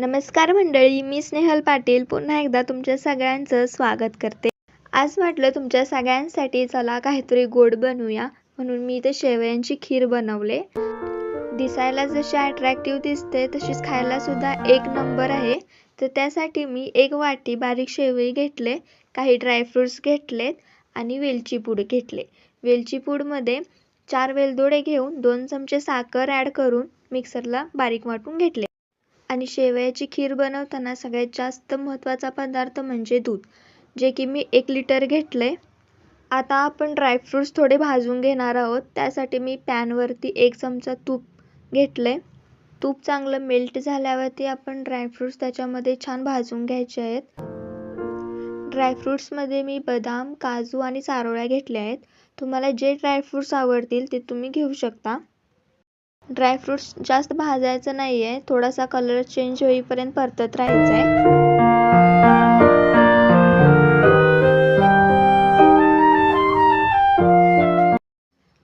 नमस्कार मंडळी मी स्नेहल पाटील. पुन्हा एकदा तुमच्या सगळ्यांचं स्वागत करते. आज म्हटलं तुमच्या सगळ्यांसाठी चला काहीतरी गोड बनवूया. म्हणून मी इथे शेवयांची खीर बनवले. दिसायला जशी अट्रॅक्टिव्ह दिसते तशीच खायला सुद्धा एक नंबर आहे. तर त्यासाठी मी एक वाटी बारीक शेवई घेतले काही ड्रायफ्रुट्स घेतलेत आणि वेलची पूड घेतले. वेलची पूडमध्ये चार वेलदोडे घेऊन दोन चमचे साखर ॲड करून मिक्सरला बारीक वाटून घेतले. आणि शेवयाची खीर बनवताना सगळ्यात जास्त महत्त्वाचा पदार्थ म्हणजे दूध. जे की मी एक लिटर घेतलं. आहे आता आपण ड्रायफ्रूट्स थोडे भाजून घेणार आहोत. त्यासाठी मी पॅनवरती एक चमचा तूप घेतलं. आहे तूप चांगलं मेल्ट झाल्यावरती आपण ड्रायफ्रूट्स त्याच्यामध्ये छान भाजून घ्यायचे आहेत. ड्रायफ्रूट्समध्ये मी बदाम काजू आणि चारोळ्या घेतल्या आहेत. तुम्हाला जे ड्रायफ्रूट्स आवडतील ते तुम्ही घेऊ शकता. ड्रायफ्रूट्स जास्त भाजायचं नाही आहे थोडासा कलर चेंज होईपर्यंत परतत राहायचं आहे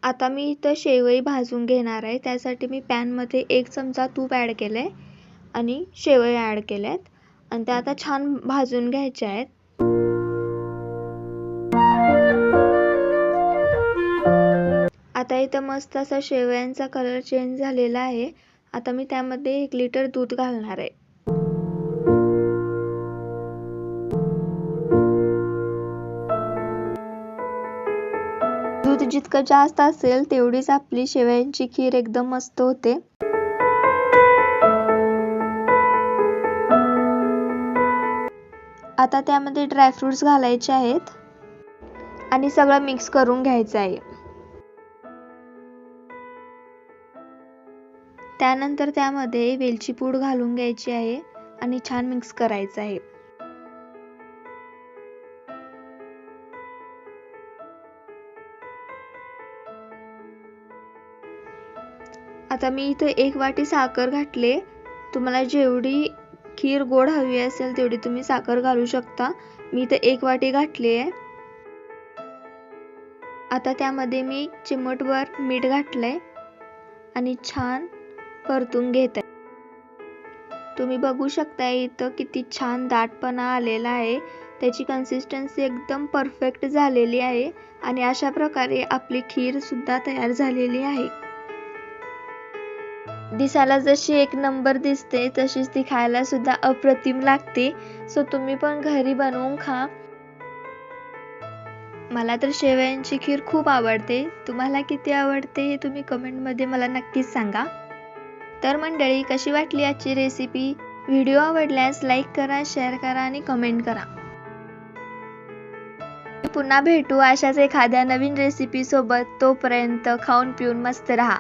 आता मी इथं शेवई भाजून घेणार आहे. त्यासाठी मी पॅनमध्ये एक चमचा तूप ॲड केलं आहे आणि शेवई ॲड केल्या आहेत आणि त्या आता छान भाजून घ्यायच्या आहेत. आता इथं मस्त असा शेवयांचा कलर चेंज झालेला आहे. आता मी त्यामध्ये एक लिटर दूध घालणार आहे. दूध जितकं जास्त असेल तेवढीच आपली शेवयांची खीर एकदम मस्त होते. आता त्यामध्ये ड्रायफ्रुट्स घालायचे आहेत. आणि सगळं मिक्स करून घ्यायचं आहे. त्यानंतर त्यामध्ये वेलची पूड घालून घ्यायची आहे आणि छान मिक्स करायचं आहे. आता मी इथं एक वाटी साखर घातले. तुम्हाला जेवढी खीर गोड हवी असेल तेवढी तुम्ही साखर घालू शकता. मी इथं एक वाटी घातली आहे. आता त्यामध्ये मी चिमटभर मीठ घातलं आहे आणि छान परतून घेत. आहे तुम्ही बघू शकता इथं किती छान दाटपणा आलेला आहे. त्याची कन्सिस्टन्सी एकदम परफेक्ट झालेली आहे आणि अशा प्रकारे आपली खीर सुद्धा तयार झालेली आहे. दिसायला जशी एक नंबर दिसते तशीच ती खायला सुद्धा अप्रतिम लागते. सो तुम्ही पण घरी बनवून खा. मला तर शेवयांची खीर खूप आवडते. तुम्हाला किती आवडते हे तुम्ही कमेंटमध्ये मला नक्कीच सांगा. तर मंडळी कशी वाटली आजची रेसिपी व्हिडिओ आवडल्यास लाईक करा शेअर करा आणि कमेंट करा. पुन्हा भेटू अशाच एखाद्या नवीन रेसिपी सोबत. तोपर्यंत खाऊन पिऊन मस्त राहा.